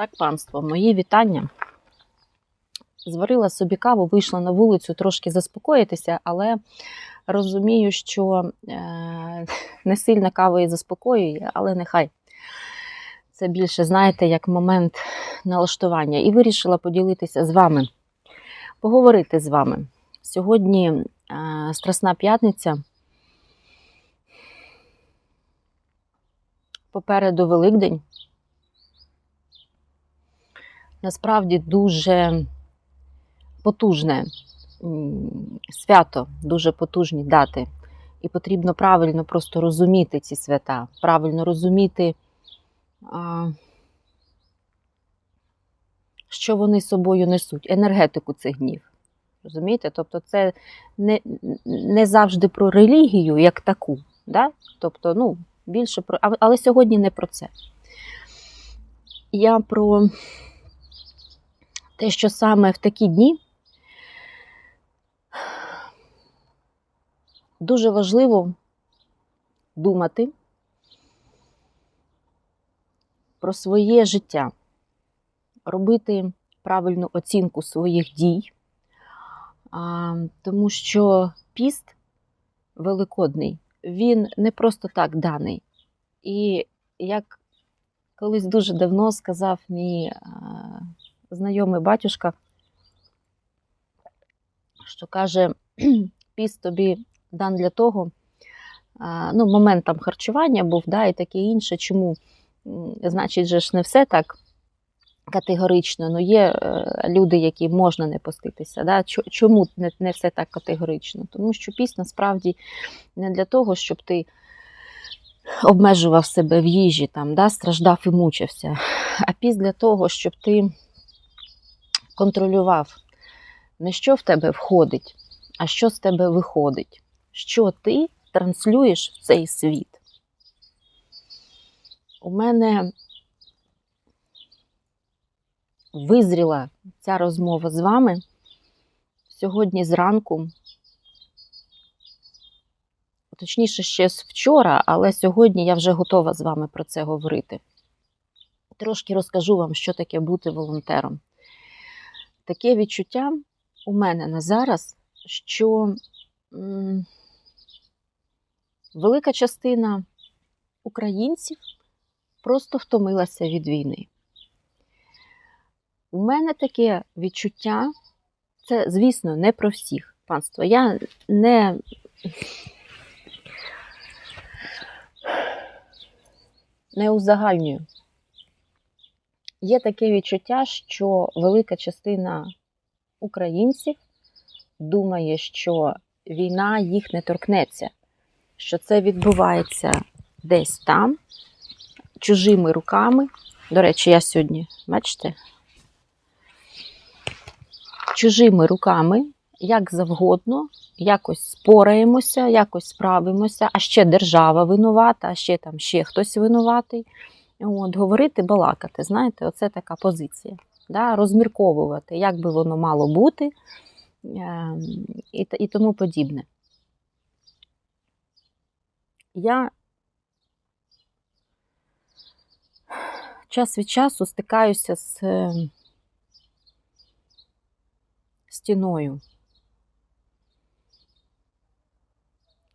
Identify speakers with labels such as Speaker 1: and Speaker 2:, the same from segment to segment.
Speaker 1: Так, панство, мої вітання. Зварила собі каву, вийшла на вулицю трошки заспокоїтися, але розумію, що е, не сильно кава і заспокоює, але нехай. Це більше, знаєте, як момент налаштування. І вирішила поділитися з вами, поговорити з вами. Сьогодні е, Страсна п'ятниця. Попереду Великдень. Насправді дуже потужне свято, дуже потужні дати. І потрібно правильно просто розуміти ці свята, правильно розуміти, що вони собою несуть, енергетику цих днів. Розумієте? Тобто, це не, не завжди про релігію як таку. Да? Тобто, ну, більше про. Але сьогодні не про це. Я про те, що саме в такі дні дуже важливо думати про своє життя, робити правильну оцінку своїх дій, тому що піст великодний, він не просто так даний. І як колись дуже давно сказав мій знайомий батюшка, що каже, піст тобі дан для того, ну, момент там харчування був, да, і таке інше. Чому? Значить, же ж не все так категорично. Ну, є е, люди, які можна не поститися. Да? Чому не, все так категорично? Тому що піст насправді не для того, щоб ти обмежував себе в їжі, там, да, страждав і мучився, а піст для того, щоб ти контролював не що в тебе входить, а що з тебе виходить, що ти транслюєш в цей світ. У мене визріла ця розмова з вами сьогодні зранку. Точніше, ще з вчора, але сьогодні я вже готова з вами про це говорити. Трошки розкажу вам, що таке бути волонтером. Таке відчуття у мене на зараз, що велика частина українців просто втомилася від війни. У мене таке відчуття, це, звісно, не про всіх панство. Я не. Не узагальнюю. Є таке відчуття, що велика частина українців думає, що війна їх не торкнеться, що це відбувається десь там, чужими руками. До речі, я сьогодні, бачите, чужими руками, як завгодно, якось спораємося, якось справимося, а ще держава винувата, а ще там ще хтось винуватий. От, говорити, балакати, знаєте, оце така позиція. Да? Розмірковувати, як би воно мало бути е, і, і тому подібне. Я час від часу стикаюся з е, стіною.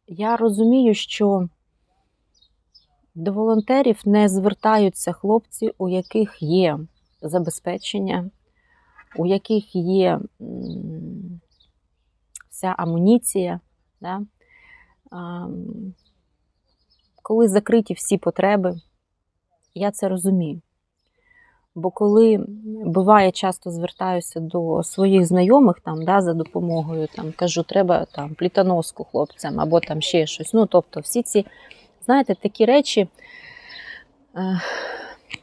Speaker 1: Я розумію, що до волонтерів не звертаються хлопці, у яких є забезпечення, у яких є вся амуніція. Да? Коли закриті всі потреби, я це розумію. Бо коли буває, часто звертаюся до своїх знайомих там, да, за допомогою, там, кажу, треба там, плітоноску хлопцям або там ще щось. Ну, тобто, всі ці, знаєте, такі речі е,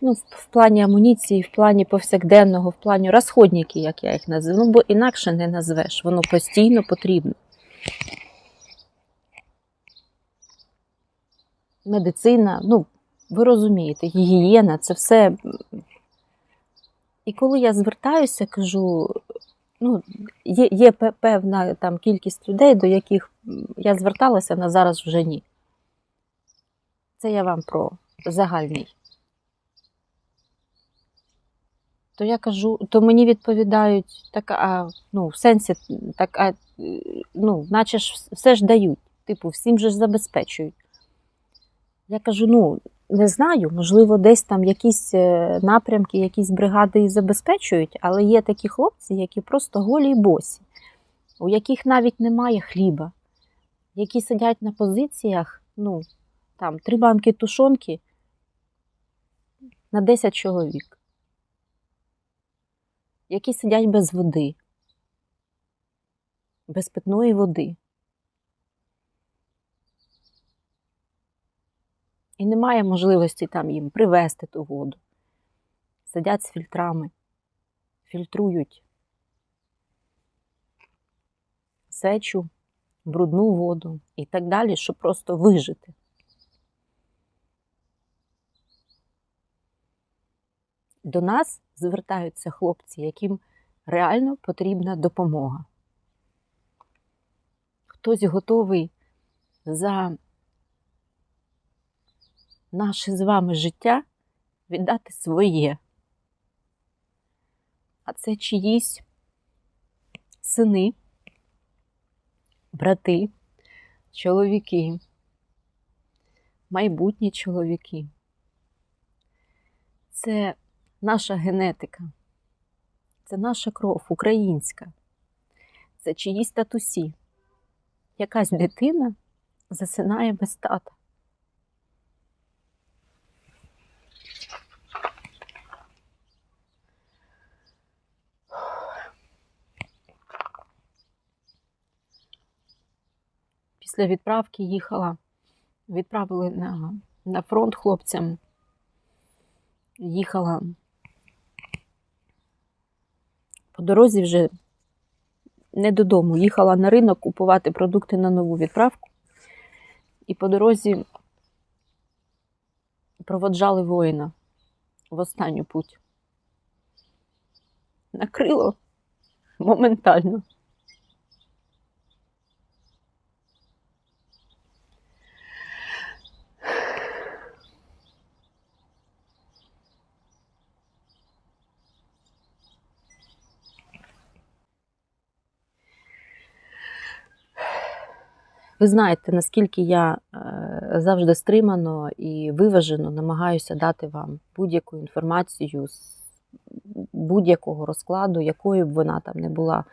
Speaker 1: ну, в, плані амуніції, в плані повсякденного, в плані розходники, як я їх називаю, ну, бо інакше не назвеш, воно постійно потрібно. Медицина, ну, ви розумієте, гігієна це все. І коли я звертаюся, кажу, ну, є, є певна там кількість людей, до яких я зверталася, на зараз вже ні. Це я вам про загальний. То я кажу, то мені відповідають, так, а, ну, в сенсі, так, а, ну, наче ж все ж дають, типу, всім же ж забезпечують. Я кажу, ну, не знаю, можливо, десь там якісь е, напрямки, якісь бригади і забезпечують, але є такі хлопці, які просто голі й босі, у яких навіть немає хліба, які сидять на позиціях, ну, там, три банки тушонки на 10 чоловік, які сидять без води, без питної води. І немає можливості там їм привезти ту воду. Сидять з фільтрами, фільтрують сечу, брудну воду і так далі, щоб просто вижити. До нас звертаються хлопці, яким реально потрібна допомога. Хтось готовий за наше з вами життя віддати своє. А це чиїсь сини, брати, чоловіки, майбутні чоловіки. Це наша генетика, це наша кров українська, це чиїсь татусі. Якась дитина засинає без тата. Після відправки їхала, відправили на, на фронт хлопцям. Їхала по дорозі вже не додому, їхала на ринок купувати продукти на нову відправку. І по дорозі проводжали воїна в останню путь. Накрило моментально. Ви знаєте, наскільки я е, завжди стримано і виважено намагаюся дати вам будь-яку інформацію з будь-якого розкладу, якою б вона там не була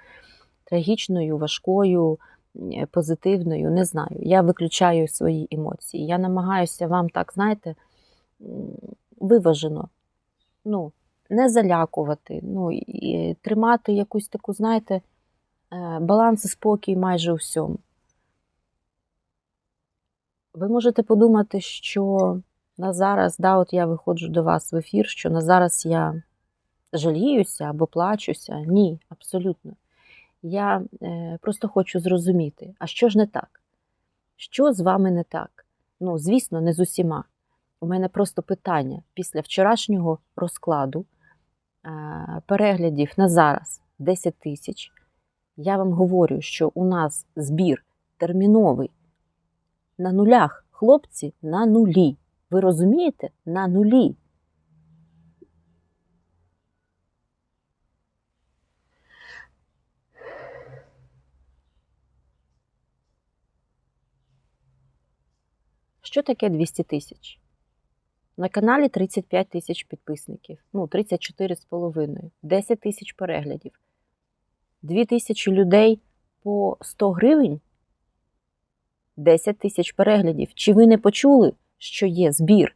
Speaker 1: трагічною, важкою, е, позитивною, не знаю. Я виключаю свої емоції. Я намагаюся вам так, знаєте, виважено, ну, не залякувати, ну, і тримати якусь таку, знаєте, е, баланс і спокій майже у всьому. Ви можете подумати, що на зараз, да, от я виходжу до вас в ефір, що на зараз я жаліюся або плачуся. Ні, абсолютно. Я е, просто хочу зрозуміти, а що ж не так? Що з вами не так? Ну, звісно, не з усіма. У мене просто питання після вчорашнього розкладу е, переглядів на зараз 10 тисяч. Я вам говорю, що у нас збір терміновий на нулях. Хлопці на нулі. Ви розумієте? На нулі. Що таке 200 тисяч? На каналі 35 тисяч підписників. Ну, 34,5, 10 тисяч переглядів. 2 тисячі людей по 100 гривень 10 тисяч переглядів. Чи ви не почули, що є збір?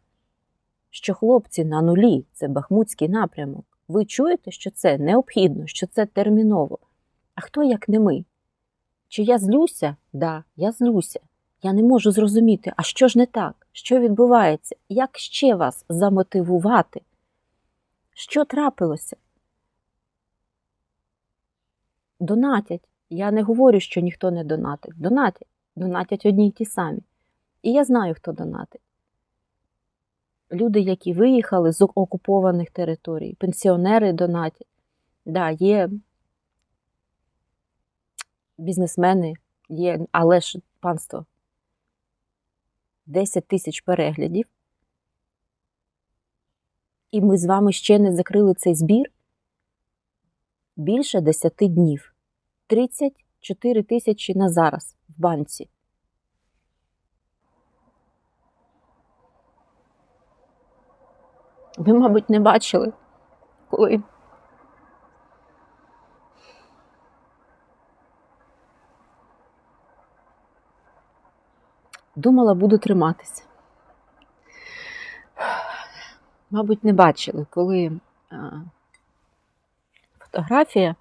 Speaker 1: Що хлопці на нулі це бахмутський напрямок. Ви чуєте, що це необхідно, що це терміново. А хто як не ми? Чи я злюся? Да, я злюся. Я не можу зрозуміти, а що ж не так? Що відбувається? Як ще вас замотивувати? Що трапилося? Донатять. Я не говорю, що ніхто не донатить. Донатять донатять одні й ті самі. І я знаю, хто донатить. Люди, які виїхали з окупованих територій, пенсіонери донатять. Да, є бізнесмени, є, але ж панство 10 тисяч переглядів. І ми з вами ще не закрили цей збір. більше 10 днів. 34 тисячі на зараз в банці. Ви, мабуть, не бачили, коли думала, буду триматися. Мабуть, не бачили, коли фотографія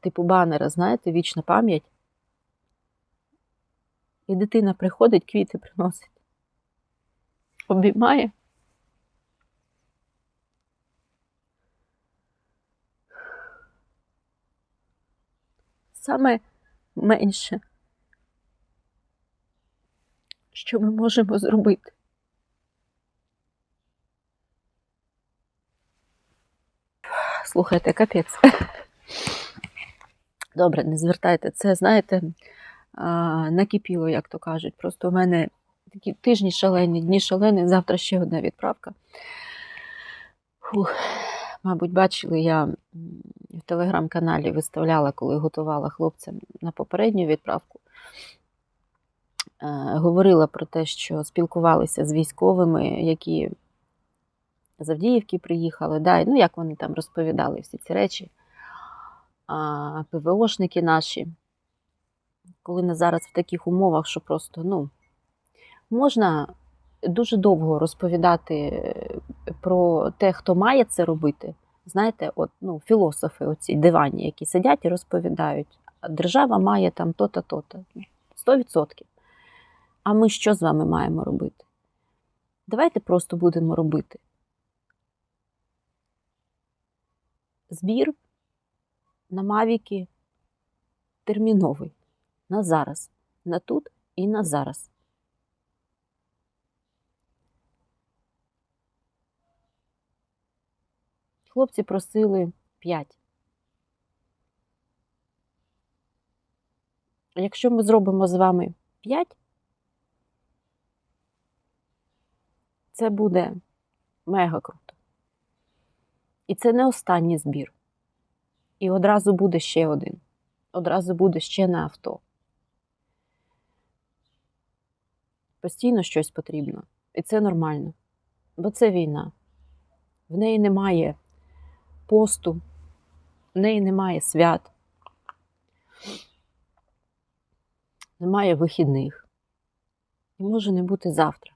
Speaker 1: типу банера, знаєте, вічна пам'ять. І дитина приходить, квіти приносить, обіймає. Саме менше, що ми можемо зробити. Слухайте, капець. Добре, не звертайте. Це, знаєте, накипіло, як то кажуть. Просто у мене такі тижні шалені, дні шалені, завтра ще одна відправка. Фух. Мабуть, бачили, я в телеграм-каналі виставляла, коли готувала хлопцям на попередню відправку. Говорила про те, що спілкувалися з військовими, які з Авдіївки приїхали, да, ну як вони там розповідали всі ці речі. ПВОшники наші, коли ми зараз в таких умовах, що просто ну, можна дуже довго розповідати е, про те, хто має це робити. Знаєте, от, ну, філософи, оці дивані, які сидять і розповідають, держава має там то-то, то-то. 100%. А ми що з вами маємо робити? Давайте просто будемо робити. Збір на Мавіки терміновий. На зараз. На тут і на зараз. Хлопці просили 5. Якщо ми зробимо з вами 5, це буде мега круто. І це не останній збір. І одразу буде ще один. Одразу буде ще на авто. Постійно щось потрібно. І це нормально. Бо це війна. В неї немає посту, в неї немає свят, немає вихідних. І може не бути завтра.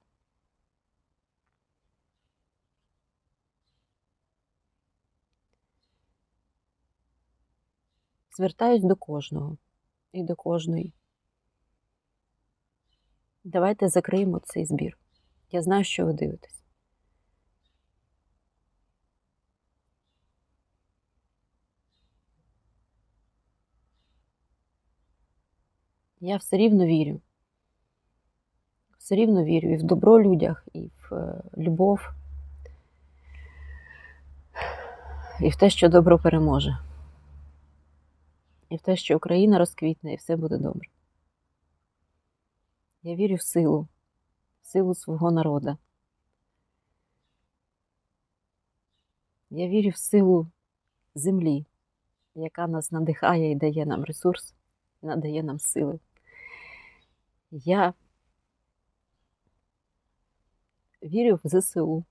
Speaker 1: Звертаюсь до кожного і до кожної. Давайте закриємо цей збір. Я знаю, що ви дивитесь. Я все рівно вірю. Все рівно вірю і в добро людях, і в е, любов, і в те, що добро переможе. І в те, що Україна розквітне, і все буде добре. Я вірю в силу, в силу свого народу. Я вірю в силу землі, яка нас надихає і дає нам ресурс, і надає нам сили. Я вірю в ЗСУ,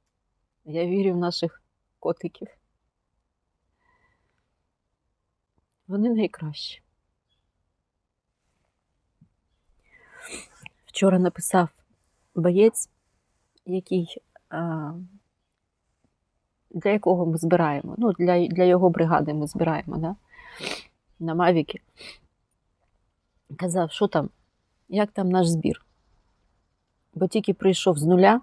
Speaker 1: я вірю в наших котиків. Вони найкращі. Вчора написав боєць, який, для якого ми збираємо. Ну, для, для його бригади ми збираємо да? на Мавіки. Казав, що там, як там наш збір? Бо тільки прийшов з нуля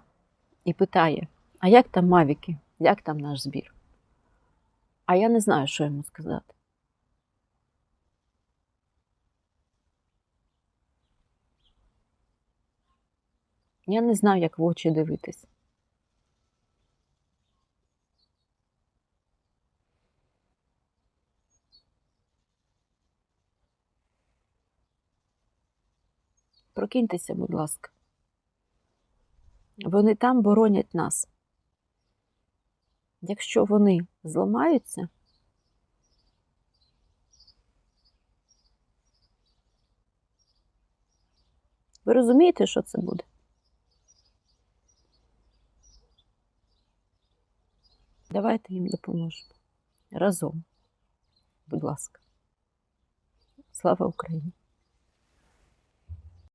Speaker 1: і питає: а як там Мавіки? Як там наш збір? А я не знаю, що йому сказати. Я не знаю, як в очі дивитись. Прокиньтеся, будь ласка. Вони там боронять нас. Якщо вони зламаються. Ви розумієте, що це буде? Давайте їм допоможемо. Разом. Будь ласка. Слава Україні!